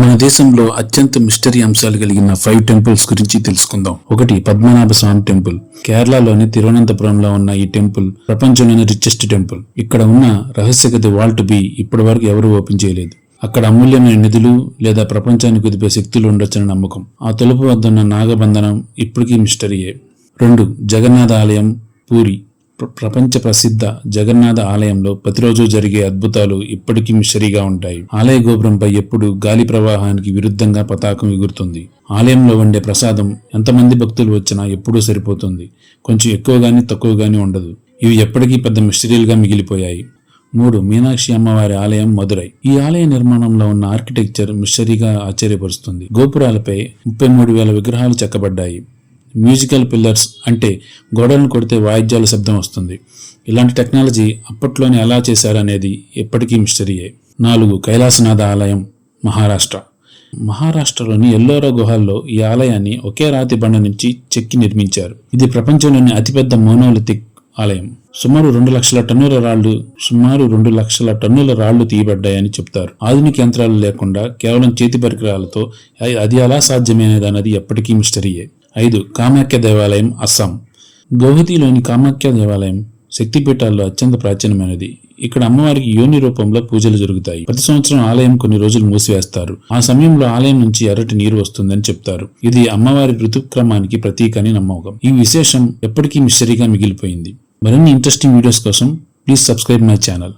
మన దేశంలో అత్యంత మిస్టరీ అంశాలు కలిగిన ఫైవ్ టెంపుల్స్ గురించి తెలుసుకుందాం. ఒకటి పద్మనాభ స్వామి టెంపుల్. కేరళలోని తిరువనంతపురంలో ఉన్న ఈ టెంపుల్ ప్రపంచంలోని రిచెస్ట్ టెంపుల్. ఇక్కడ ఉన్న రహస్య గది వాల్ట్ బి ఇప్పటి వరకు ఎవరూ ఓపెన్ చేయలేదు. అక్కడ అమూల్యమైన నిధులు లేదా ప్రపంచాన్ని కుదిపే శక్తులు ఉండొచ్చని నమ్మకం. ఆ తలుపు వద్ద ఉన్న నాగబంధనం ఇప్పటికీ మిస్టరీయే. రెండు జగన్నాథ ఆలయం పూరి. ప్రపంచ ప్రసిద్ధ జగన్నాథ ఆలయంలో ప్రతిరోజు జరిగే అద్భుతాలు ఇప్పటికీ మిషరీగా ఉంటాయి. ఆలయ గోపురంపై ఎప్పుడు గాలి ప్రవాహానికి విరుద్ధంగా పతాకం ఎగురుతుంది. ఆలయంలో వండే ప్రసాదం ఎంతమంది భక్తులు వచ్చినా ఎప్పుడూ సరిపోతుంది. కొంచెం ఎక్కువగాని తక్కువగాని ఉండదు. ఇవి ఎప్పటికీ పెద్ద మిస్టరీలుగా మిగిలిపోయాయి. మూడు మీనాక్షి అమ్మవారి ఆలయం మదురై ఈ ఆలయ నిర్మాణంలో ఉన్న ఆర్కిటెక్చర్ మిస్టరీగా ఆశ్చర్యపరుస్తుంది. గోపురాలపై ముప్పై మూడు వేల విగ్రహాలు చెక్కబడ్డాయి. మ్యూజికల్ పిల్లర్స్ అంటే గోడలను కొడితే వాయిద్యాల శబ్దం వస్తుంది. ఇలాంటి టెక్నాలజీ అప్పట్లోనే ఎలా చేశారనేది ఎప్పటికీ మిస్టరీయే నాలుగు కైలాసనాథ ఆలయం మహారాష్ట్ర. మహారాష్ట్రలోని ఎల్లోరా గుహల్లో ఈ ఆలయాన్ని ఒకే రాతి బండ నుంచి చెక్కి నిర్మించారు. ఇది ప్రపంచంలోని అతిపెద్ద మోనోలిథిక్ ఆలయం. సుమారు రెండు లక్షల టన్నుల రాళ్ళు సుమారు రెండు లక్షల టన్నుల రాళ్ళు తీయబడ్డాయని చెప్తారు. ఆధునిక యంత్రాలు లేకుండా కేవలం చేతి పరికరాలతో అది ఎలా సాధ్యమైనది అన్నది ఎప్పటికీ మిస్టరీయే ఐదు కామాఖ్య దేవాలయం అస్సాం. గౌహతిలోని కామాఖ్య దేవాలయం శక్తిపీఠాల్లో అత్యంత ప్రాచీనమైనది. ఇక్కడ అమ్మవారికి యోని రూపంలో పూజలు జరుగుతాయి. ప్రతి సంవత్సరం ఆలయం కొన్ని రోజులు మూసివేస్తారు. ఆ సమయంలో ఆలయం నుంచి ఎర్రటి నీరు వస్తుందని చెప్తారు. ఇది అమ్మవారి ఋతుక్రమానికి ప్రతీక అని నమ్మకం. ఈ విశేషం ఎప్పటికీ మిస్టరీగా మిగిలిపోయింది. మరిన్ని ఇంట్రెస్టింగ్ వీడియోస్ కోసం ప్లీజ్ సబ్స్క్రైబ్ మై ఛానల్.